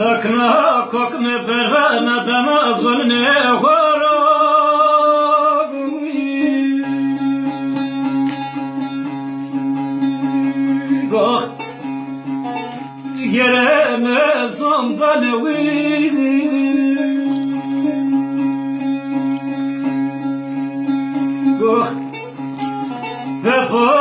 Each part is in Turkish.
Dakna kokme pervane dana zulne vara Gah Cigereme zondan Gah Ve pagana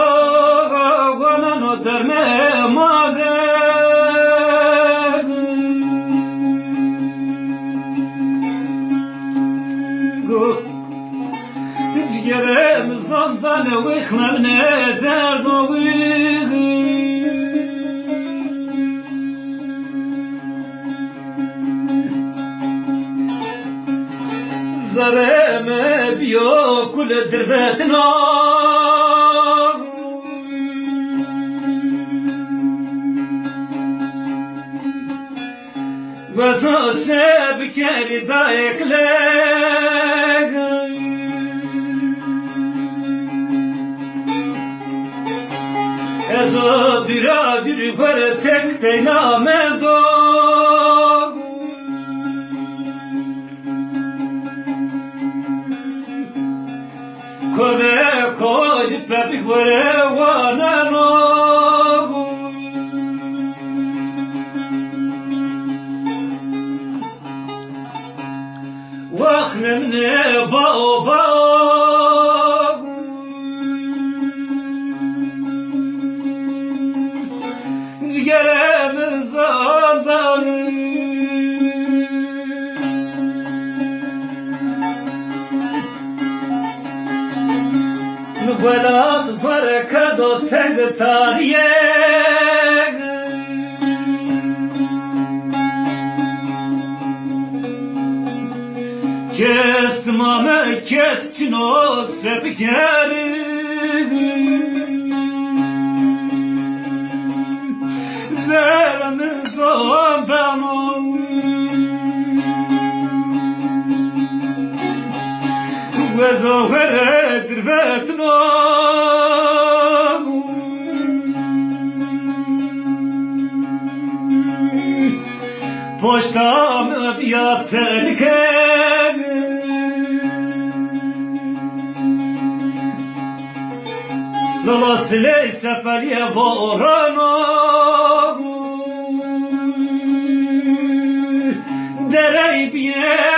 Cigerem zondan vıkmem ne derdo Zareme biyo kule dirbetna Vezo seb keri da Ezo dira diri pare tek teyna medo Kore koj pepi kore wana nogu Wachnem ne bao bao Cigerem zandanı Velat barakado teg tariye Kestim ame kes çino sondan olur ve zahre dirvetin Poştam biat telken Lola sile seperiye voran seré bien.